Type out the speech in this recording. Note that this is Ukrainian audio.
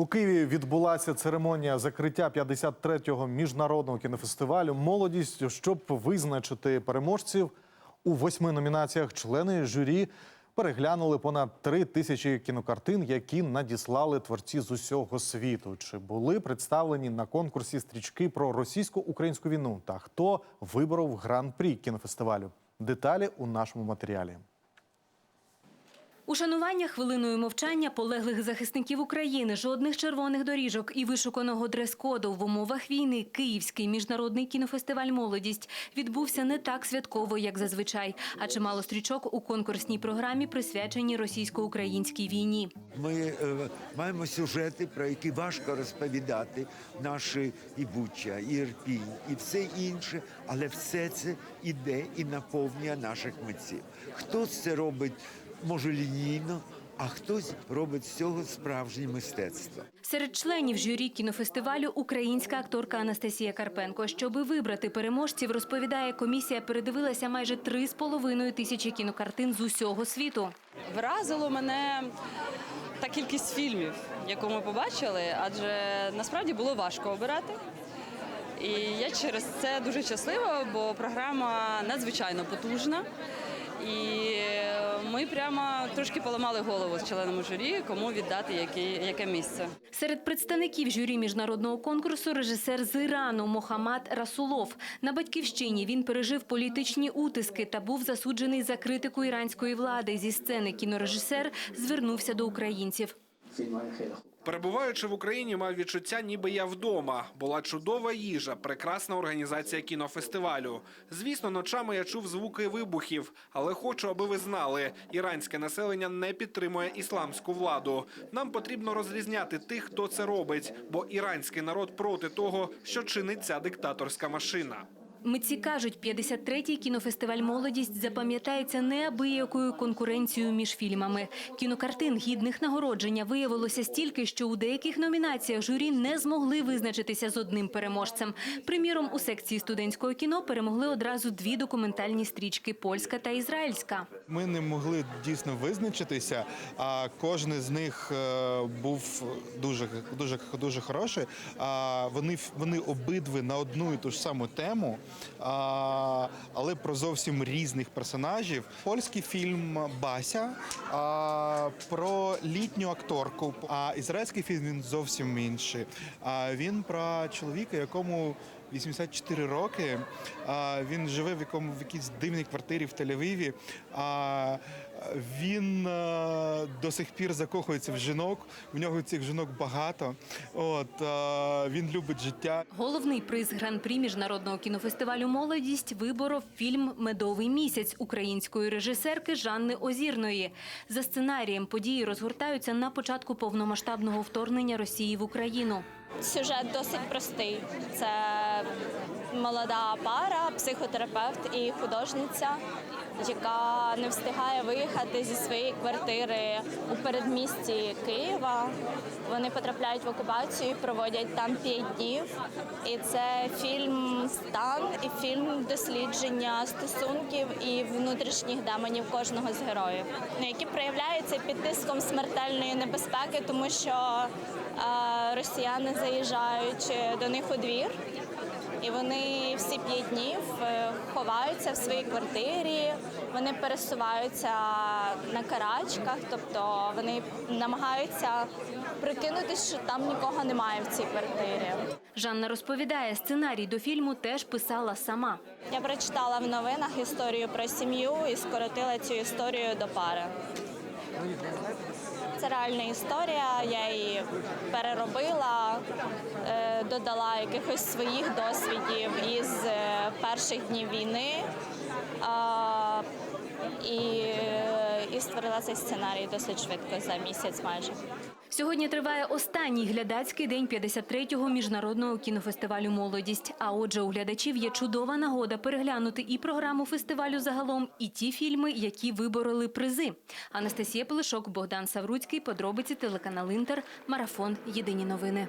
У Києві відбулася церемонія закриття 53-го міжнародного кінофестивалю Молодість, щоб визначити переможців у восьми номінаціях. Члени журі переглянули понад три тисячі кінокартин, які надіслали творці з усього світу. Чи були представлені на конкурсі стрічки про російсько-українську війну? Та хто виборов гран-прі кінофестивалю? Деталі у нашому матеріалі. Ушанування хвилиною мовчання полеглих захисників України, жодних червоних доріжок і вишуканого дрес-коду в умовах війни Київський міжнародний кінофестиваль Молодість відбувся не так святково, як зазвичай, а чимало стрічок у конкурсній програмі присвячені російсько-українській війні. Ми е, маємо сюжети, про які важко розповідати, наші і Буча, і Ірпінь, і все інше, але все це іде і наповнює наших митців. Хтось це робить може лінійно, а хтось робить з цього справжнє мистецтво. Серед членів журі кінофестивалю українська акторка Анастасія Карпенко. Щоби вибрати переможців, розповідає, комісія передивилася майже три з половиною тисячі кінокартин з усього світу. Вразило мене та кількість фільмів, яку ми побачили, адже насправді було важко обирати. І я через це дуже щаслива, бо програма надзвичайно потужна. І ми прямо трошки поламали голову з членами журі, кому віддати яке, яке місце. Серед представників журі міжнародного конкурсу режисер з Ірану Мохамад Расулов. На батьківщині він пережив політичні утиски та був засуджений за критику іранської влади. Зі сцени кінорежисер звернувся до українців. Перебуваючи в Україні, мав відчуття, ніби я вдома. Була чудова їжа, прекрасна організація кінофестивалю. Звісно, ночами я чув звуки вибухів, але хочу, аби ви знали, іранське населення не підтримує ісламську владу. Нам потрібно розрізняти тих, хто це робить, бо іранський народ проти того, що чинить ця диктаторська машина. Митці кажуть, 53-й кінофестиваль «Молодість» запам'ятається неабиякою конкуренцією між фільмами. Кінокартин гідних нагородження виявилося стільки, що у деяких номінаціях журі не змогли визначитися з одним переможцем. Приміром, у секції студентського кіно перемогли одразу дві документальні стрічки – польська та ізраїльська. Ми не могли дійсно визначитися, а кожен з них е, був дуже дуже дуже хороший. А вони вони обидві на одну і ту ж саму тему, а, але про зовсім різних персонажів. Польський фільм Бася а, про літню акторку. А ізраїльський фільм він зовсім інший. А він про чоловіка, якому 84 роки. Він живе в якому в якійсь дивній квартирі в Тель-Авіві. Він до сих пір закохується в жінок. В нього цих жінок багато. От він любить життя. Головний приз гран-прі міжнародного кінофестивалю «Молодість» виборов фільм «Медовий місяць» української режисерки Жанни Озірної. За сценарієм події розгортаються на початку повномасштабного вторгнення Росії в Україну. Сюжет досить простий. Це молода пара, психотерапевт і художниця, яка не встигає виїхати зі своєї квартири у передмісті Києва. Вони потрапляють в окупацію, проводять там п'ять днів. І це фільм стан і фільм дослідження стосунків і внутрішніх демонів кожного з героїв, які проявляються під тиском смертельної небезпеки, тому що е, росіяни заїжджають е, до них у двір. І вони всі п'ять днів е, ховаються в своїй квартирі, вони пересуваються на карачках, тобто вони намагаються прикинутись, що там нікого немає в цій квартирі. Жанна розповідає, сценарій до фільму теж писала сама. Я прочитала в новинах історію про сім'ю і скоротила цю історію до пари. Це реальна історія, я її переробила, е, додала якихось своїх досвідів із е, перших днів війни. І, і створила цей сценарій досить швидко за місяць майже. Сьогодні триває останній глядацький день 53-го міжнародного кінофестивалю «Молодість». А отже, у глядачів є чудова нагода переглянути і програму фестивалю загалом, і ті фільми, які вибороли призи. Анастасія Пилишок, Богдан Савруцький, подробиці телеканал Інтер, марафон. Єдині новини.